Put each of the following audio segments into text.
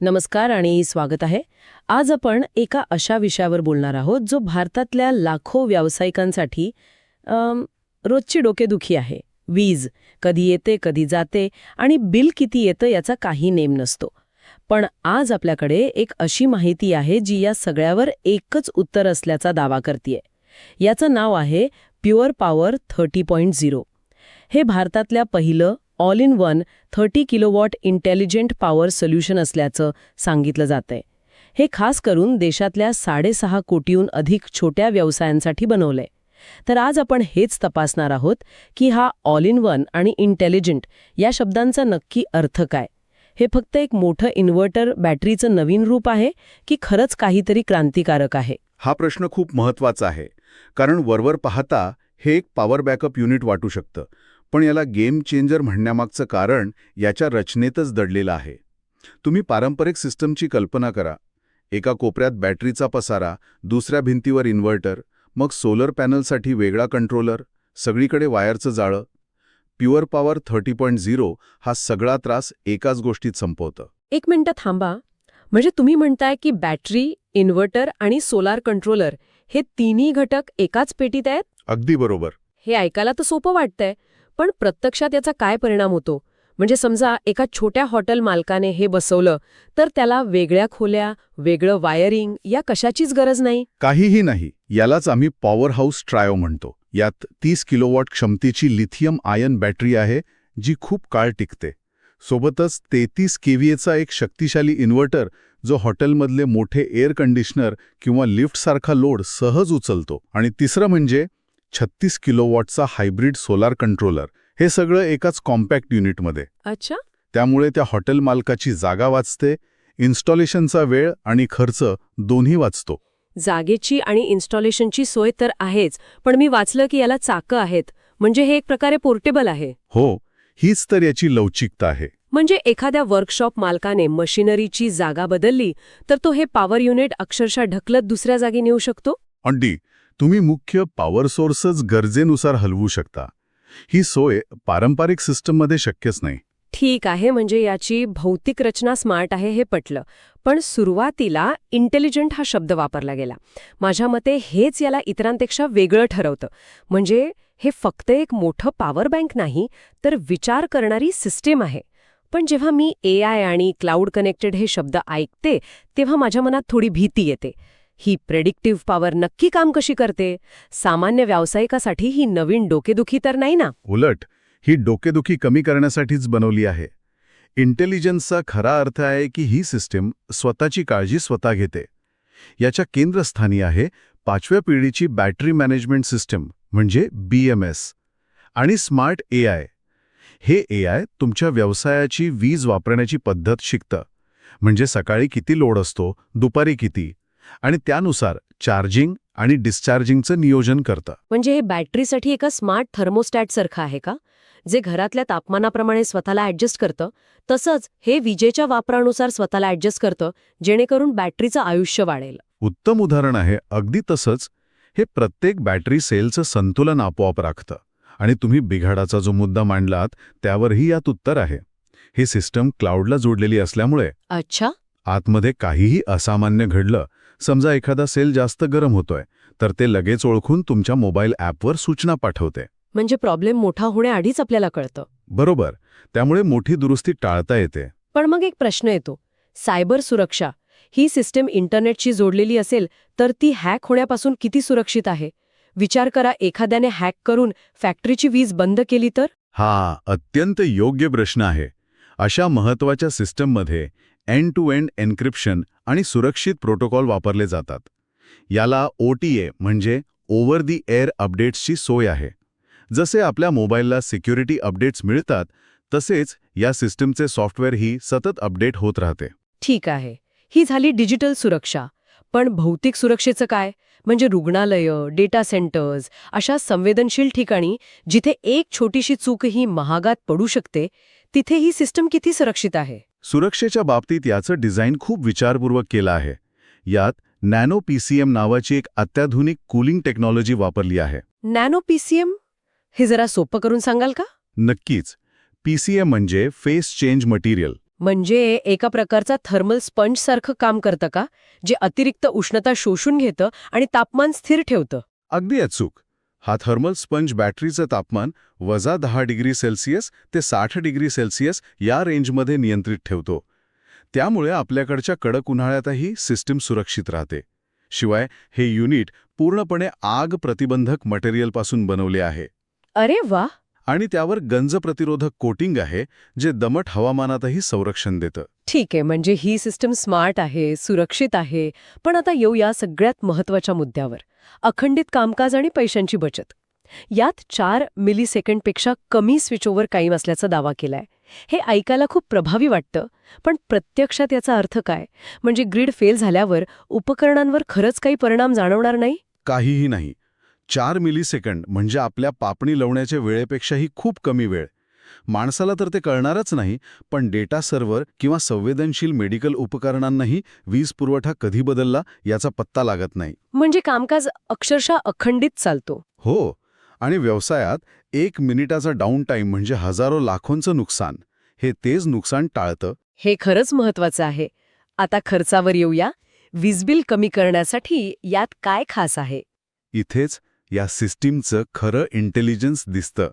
नमस्कार आणि स्वागत आहे. आज आपण एका अशा विषयावर बोलणार आहोत जो भारतातल्या लाखो व्यावसायिकांसाठी रोजची डोकेदुखी आहे. वीज कधी येते कधी जाते आणि बिल किती येतं याचा काही नेम नसतो. पण आज आपल्याकडे एक अशी माहिती आहे जी या सगळ्यावर एकच उत्तर असल्याचा दावा करतीये. याचं नाव आहे pure power thirty point zero. हे भारतातल्या पहिलं all in one thirty kilowatt intelligent power solution असल्याचं सांगितलं जातंय. हे खास करून देशातल्या साडेसहा कोटीहून अधिक छोट्या व्यवसायांसाठी बनवलंय. तर आज आपण हेच तपासणार आहोत की हा ऑल इन वन आणि इंटेलिजंट या शब्दांचा नक्की अर्थ काय? हे फक्त एक मोठं इन्व्हर्टर बॅटरीचं नवीन रूप आहे की खरंच काहीतरी क्रांतिकारक आहे? हा प्रश्न खूप महत्त्वाचा आहे कारण वरवर पाहता हे एक पॉवर बॅकअप युनिट वाटू शकतं. पण याला गेम चेंजर म्हणण्यामागचं कारण याच्या रचनेतच दडलेलं आहे. तुम्ही पारंपरिक सिस्टमची कल्पना करा. एका कोपऱ्यात बॅटरीचा पसारा दुसऱ्या भिंतीवर इन्व्हर्टर मग सोलर पॅनलसाठी वेगळा कंट्रोलर सगळीकडे वायरचं जाळं. Pure power thirty point zero हा सगळा त्रास एकाच गोष्टीत संपवतं. एक मिनिटं थांबा. म्हणजे तुम्ही म्हणताय की बॅटरी इन्व्हर्टर आणि सोलार कंट्रोलर हे तिन्ही घटक एकाच पेटीत आहेत? अगदी बरोबर. हे ऐकायला तर सोपं वाटतंय. पण प्रत्यक्षात याचा काय परिणाम होतो? म्हणजे समजा एका छोट्या हॉटेल मालकाने हे बसवलं तर त्याला वेगळ्या खोल्या वेगळं वायरिंग या कशाचीच गरज नाही? काहीही नाही. यालाच आम्ही पॉवर हाऊस ट्रायो म्हणतो. यात तीस किलोवॉट क्षमतेची लिथियम आयन बॅटरी आहे जी खूप काळ टिकते. सोबतच तेहतीस केव्हीएचा एक शक्तिशाली इन्व्हर्टर जो हॉटेलमधले मोठे एअर कंडिशनर किंवा लिफ्टसारखा लोड सहज उचलतो. आणि तिसरं म्हणजे छत्तीस किलोवॉटचा हायब्रिड सोलार कंट्रोलर. हे सगळं एकाच कॉम्पॅक्ट युनिटमध्ये. अच्छा. त्यामुळे त्या हॉटेल मालकाची जागा वाचते इन्स्टॉलेशनचा वेळ आणि खर्च दोन्ही वाचतो. जागेची आणि इन्स्टॉलेशनची सोय तर आहेच पण मी वाचलं की याला चाकं आहेत. म्हणजे हे एक प्रकारे पोर्टेबल आहे. हो हीच तर याची लवचिकता आहे. म्हणजे एखाद्या वर्कशॉप मालकाने मशिनरीची जागा बदलली तर तो हे पॉवर युनिट अक्षरशः ढकलत दुसऱ्या जागी नेऊ शकतो? अंडी तुम्ही मुख्य पॉवर सोर्सच गरजेनुसार हलवू शकता. ही सोय पारंपरिक सिस्टममध्ये शक्यच नाही. ठीक आहे म्हणजे याची भौतिक रचना स्मार्ट आहे हे पटलं. पण सुरुवातीला इंटेलिजंट हा शब्द वापरला गेला. माझ्या मते हेच याला इतरांपेक्षा वेगळं ठरवतं. म्हणजे हे फक्त एक मोठं पॉवर बँक नाही तर विचार करणारी सिस्टीम आहे. पण जेव्हा मी ए आय आणि क्लाउड कनेक्टेड हे शब्द ऐकते तेव्हा माझ्या मनात थोडी भीती येते. ही प्रेडिक्टिव्ह पॉवर नक्की काम कशी करते? सामान्य व्यावसायिकासाठी ही नवीन डोकेदुखी तर नाही ना? उलट ही डोकेदुखी कमी करण्यासाठीच बनवली आहे. इंटेलिजन्सचा खरा अर्थ आहे की ही सिस्टीम स्वतःची काळजी स्वतः घेते. याच्या केंद्रस्थानी आहे पाचव्या पिढीची बॅटरी मॅनेजमेंट सिस्टीम म्हणजे बी एम एस आणि स्मार्ट ए आय हे ए आय तुमच्या व्यवसायाची वीज वापरण्याची पद्धत शिकतं. म्हणजे सकाळी किती लोड असतो दुपारी किती? आणि त्यानुसार चार्जिंग आणि डिस्चार्जिंगचं नियोजन करतं. म्हणजे हे बॅटरीसाठी एका स्मार्ट थर्मोस्टॅट सारखं आहे का? जे घरातल्या तापमानाप्रमाणे स्वतःला ॲडजस्ट करतं तसंच हे विजेच्या वापरानुसार स्वतःला ॲडजस्ट करतं जेणेकरून बॅटरीचं आयुष्य वाढेल. उत्तम उदाहरण आहे. अगदी तसंच हे प्रत्येक बॅटरी सेलचं संतुलन आपोआप राखतं. आणि तुम्ही बिघाडाचा जो मुद्दा मांडलात त्यावरही यात उत्तर आहे. ही सिस्टम क्लाउडला जोडलेली असल्यामुळे अच्छा. आतमध्ये काहीही असामान्य घडलं समजा एखादा सेल जास्त गरम होतोय तर ते लगेच ओळखून तुमच्या मोबाईल ॲपवर सूचना पाठवते. म्हणजे प्रॉब्लेम मोठा होण्याआधीच आपल्याला कळतं. बरोबर. त्यामुळे मोठी दुरुस्ती टाळता येते. पण मग एक प्रश्न येतो. सायबर सुरक्षा ही सिस्टीम इंटरनेटशी जोडलेली असेल तर ती हॅक होण्यापासून किती सुरक्षित आहे? विचार करा एखाद्याने हॅक करून फॅक्टरीची वीज बंद केली तर? हा अत्यंत योग्य प्रश्न आहे. अशा महत्त्वाच्या सिस्टममध्ये एंड टू एंड एन्क्रिप्शन आणि सुरक्षित प्रोटोकॉल वापरले जातात. याला ओ टी ए म्हणजे ओव्हर दी एअर अपडेट्सची सोय आहे. जसे आपल्या मोबाईलला सिक्युरिटी अपडेट्स मिळतात तसेच या सिस्टमचे सॉफ्टवेअरही सतत अपडेट होत राहते. ठीक आहे. ही झाली डिजिटल सुरक्षा. पण भौतिक सुरक्षेचं काय? म्हणजे रुग्णालयं डेटा सेंटर्स अशा संवेदनशील ठिकाणी जिथे एक छोटीशी चूकही महागात पडू शकते तिथे ही सिस्टम किती सुरक्षित आहे? सुरक्षेच्या बाबतीत याचं डिझाईन खूप विचारपूर्वक केलं आहे. यात नॅनो पीसीएम नावाची एक अत्याधुनिक कूलिंग टेक्नॉलॉजी वापरली आहे. नॅनो पीसीएम हे जरा सोपं करून सांगाल का? नक्कीच. पीसीएम म्हणजे फेस चेंज मटेरियल. म्हणजे एका प्रकारचा थर्मल स्पंज सारखं काम करतं का? जे अतिरिक्त उष्णता शोषून घेतं आणि तापमान स्थिर ठेवतं. अगदी अचूक. हा थर्मल स्पंज बॅटरीचं तापमान वजा दहा डिग्री सेल्सिअस ते साठ डिग्री सेल्सिअस या रेंजमध्ये नियंत्रित ठेवतो. त्यामुळे आपल्याकडच्या कडक उन्हाळ्यातही सिस्टीम सुरक्षित राहते. शिवाय हे युनिट पूर्णपणे आग प्रतिबंधक मटेरियलपासून बनवले आहे. अरे वा आणि त्यावर गंज प्रतिरोधक कोटिंग आहे जे दमट हवामानातही संरक्षण देतं. ठीक आहे म्हणजे ही सिस्टम स्मार्ट आहे सुरक्षित आहे पण आता येऊया सगळ्यात महत्त्वाच्या मुद्द्यावर. अखंडित कामकाज आणि पैशांची बचत. यात चार मिलीसेकंडपेक्षा कमी स्विचओव्हर कायम असल्याचा दावा केलाय. हे ऐकायला खूप प्रभावी वाटतं पण प्रत्यक्षात याचा अर्थ काय? म्हणजे ग्रीड फेल झाल्यावर उपकरणांवर खरंच काही परिणाम जाणवणार नाही? काहीही नाही. चार मिलीसेकंड म्हणजे आपल्या पापणी लावण्याच्या वेळेपेक्षाही खूप कमी वेळ. माणसाला तर ते कळणारच नाही पण डेटा सर्व्हर किंवा संवेदनशील मेडिकल उपकरणांनाही वीज पुरवठा कधी बदलला याचा पत्ता लागत नाही. म्हणजे कामकाज अक्षरशः अखंडित चालतो. हो आणि व्यवसायात एक मिनिटाचा डाऊन टाईम म्हणजे हजारो लाखोंचं नुकसान. हे तेच नुकसान टाळतं. हे खरंच महत्वाचं आहे. आता खर्चावर येऊया. वीजबिल कमी करण्यासाठी यात काय खास आहे? इथेच या सिस्टीमचं खरं इंटेलिजन्स दिसतं.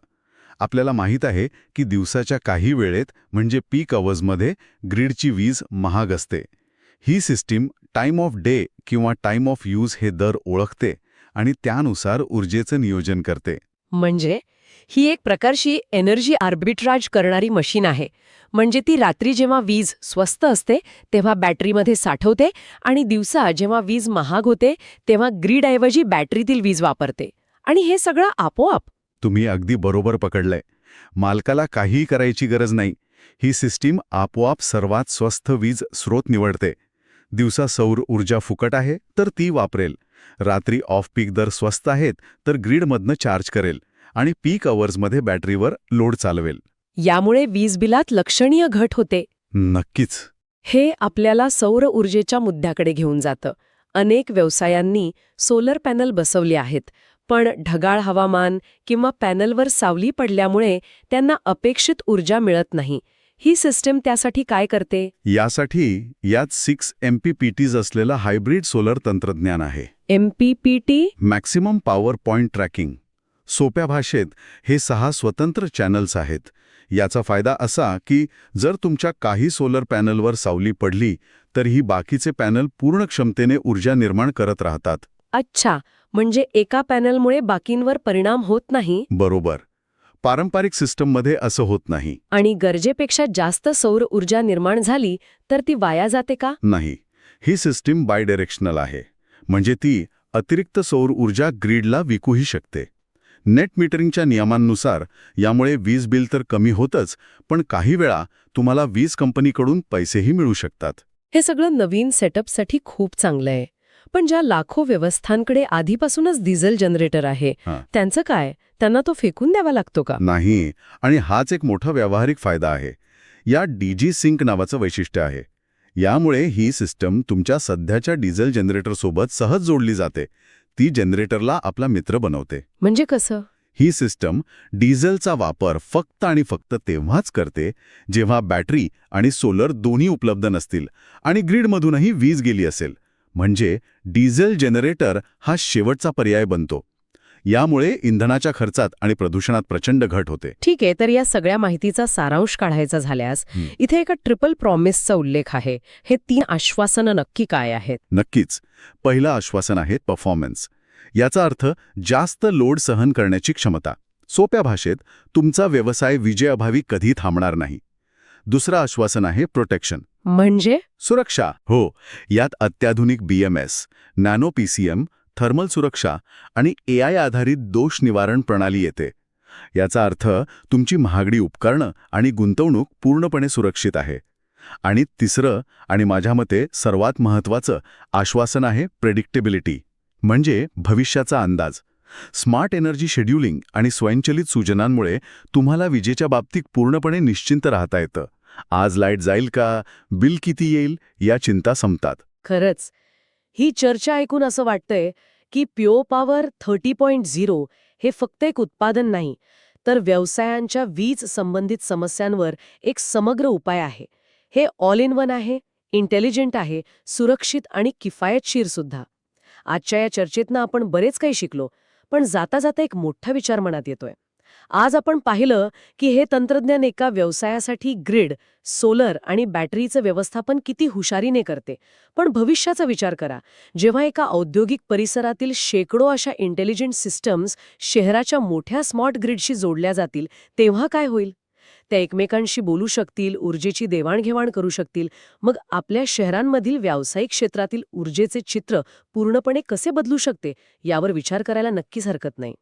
आपल्याला माहीत आहे की दिवसाच्या काही वेळेत म्हणजे पीक अवर्समध्ये ग्रीडची वीज महाग असते. ही सिस्टीम टाइम ऑफ डे किंवा टाइम ऑफ यूज हे दर ओळखते आणि त्यानुसार ऊर्जेचं नियोजन करते. म्हणजे ही एक प्रकारची एनर्जी आर्बिट्राज करणारी मशीन आहे. म्हणजे ती रात्री जेव्हा वीज स्वस्त असते तेव्हा बॅटरीमध्ये साठवते आणि दिवसा जेव्हा वीज महाग होते तेव्हा ग्रीडऐवजी बॅटरीतील वीज वापरते. आणि हे सगळं आपोआप. तुम्ही अगदी बरोबर पकडलंय. मालकाला काहीही करायची गरज नाही. ही सिस्टीम आपोआप सर्वात स्वस्त वीज स्रोत निवडते. दिवसा सौर ऊर्जा फुकट आहे तर ती वापरेल. रात्री ऑफ पीक दर स्वस्त आहेत तर ग्रीडमधनं चार्ज करेल. आणि पीक अवर्समध्ये बॅटरीवर लोड चालवेल. यामुळे वीज बिलात लक्षणीय घट होते. नक्कीच. हे आपल्याला सौर ऊर्जेच्या मुद्द्याकडे घेऊन जातं. अनेक व्यवसायांनी सोलर पॅनल बसवले आहेत पण ढगाळ हवामान किंवा पॅनलवर सावली पडल्यामुळे त्यांना अपेक्षित ऊर्जा मिळत नाही. ही सिस्टम त्यासाठी काय करते? यासाठी यात सिक्स एमपीपीटीज असलेलं हायब्रिड सोलर तंत्रज्ञान आहे. MPPT maximum power point tracking सोप्या भाषेत हे सहा स्वतंत्र चॅनल्स आहेत. याचा फायदा असा की जर तुमच्या काही सोलर पॅनलवर सावली पडली तर ही बाकीचे पॅनल पूर्ण क्षमतेने ऊर्जा निर्माण करत राहतात. अच्छा म्हणजे एका पॅनलमुळे बाकींवर परिणाम होत नाही? बरोबर. पारंपरिक सिस्टममध्ये असं होत नाही. आणि गरजेपेक्षा जास्त सौर ऊर्जा निर्माण झाली तर ती वाया जाते का? नाही. ही सिस्टीम बायडिरेक्शनल आहे. म्हणजे ती अतिरिक्त सौर ऊर्जा ग्रीडला विकूही शकते. नेट मीटरिंगच्या नियमांनुसार यामुळे वीज बिल तर कमी होतच पण काही वेळा तुम्हाला वीज कंपनीकडून पैसेही मिळू शकतात. हे सगळं नवीन सेटअपसाठी खूप चांगलं आहे. पण ज्या लाखो व्यवस्थांकडे आधीपासूनच डिझेल जनरेटर आहे. त्यांचं काय? त्यांना तो फेकून द्यावा लागतो का? नाही आणि हाच एक मोठा व्यावहारिक फायदा आहे. या डीजी सिंक नावाचं वैशिष्ट्य आहे. यामुळे ही सिस्टम तुमच्या सध्याच्या डिझेल जनरेटरसोबत सहज जोडली जाते. ती जनरेटरला आपला मित्र बनवते. म्हणजे कसं? ही सिस्टम डिझेलचा वापर फक्त आणि फक्त तेव्हाच करते जेव्हा बॅटरी आणि सोलर दोन्ही उपलब्ध नसतील आणि ग्रीडमधूनही वीज गेली असेल. म्हणजे डिझेल जनरेटर हा शेवटचा पर्याय बनतो. यामुळे इंधनाच्या खर्चात आणि प्रदूषणात प्रचंड घट होते. ठीक आहे तर या सगळ्या माहितीचा सारांश काढायचा झाल्यास. इथे एका ट्रिपल प्रॉमिसचा उल्लेख आहे. हे तीन आश्वासनं नक्की काय आहेत? नक्कीच. पहिलं आश्वासन आहे परफॉर्मन्स याचा अर्थ जास्त लोड सहन करण्याची क्षमता. सोप्या भाषेत तुमचा व्यवसाय विजयाभावी कधी थांबणार नाही. दुसरं आश्वासन आहे प्रोटेक्शन म्हणजे? सुरक्षा. हो. यात अत्याधुनिक बीएमएस नॅनो पीसीएम थर्मल सुरक्षा आणि एआय आधारित दोष निवारण प्रणाली येते. याचा अर्थ तुमची महागडी उपकरणं आणि गुंतवणूक पूर्णपणे सुरक्षित आहे. आणि तिसरं आणि माझ्या मते सर्वात महत्त्वाचं आश्वासन आहे प्रेडिक्टेबिलिटी म्हणजे भविष्याचा अंदाज. स्मार्ट एनर्जी शेड्युलिंग आणि स्वयंचलित सूचनांमुळे तुम्हाला विजेच्या बाबतीत पूर्णपणे निश्चिंत राहता येतं. आज लाइट जाईल का? बिल किती येईल? या चिंता संपतात. खरंच ही चर्चा ऐकून असं वाटतंय की प्यो पॉवर थर्टी पॉइंट झिरो हे फक्त एक उत्पादन नाही तर व्यवसायांच्या वीज संबंधित समस्यांवर एक समग्र उपाय आहे. हे ऑल इन वन आहे इंटेलिजंट आहे सुरक्षित आणि किफायतशीर सुद्धा. आजच्या या चर्चेतनं आपण बरेच काही शिकलो पण जाता जाता एक मोठा विचार मनात येतोय. आज आपण पाहिलं की हे तंत्रज्ञान एका व्यवसायासाठी ग्रिड सोलर आणि बॅटरीचं व्यवस्थापन किती हुशारीने करते. पण भविष्याचा विचार करा. जेव्हा एका औद्योगिक परिसरातील शेकडो अशा इंटेलिजंट सिस्टम्स शहराच्या मोठ्या स्मार्ट ग्रिडशी जोडल्या जातील तेव्हा काय होईल? त्या एकमेकांशी बोलू शकतील ऊर्जेची देवाणघेवाण करू शकतील. मग आपल्या शहरांमधील व्यावसायिक क्षेत्रातील ऊर्जेचे चित्र पूर्णपणे कसे बदलू शकते? यावर विचार करायला नक्कीच हरकत नाही.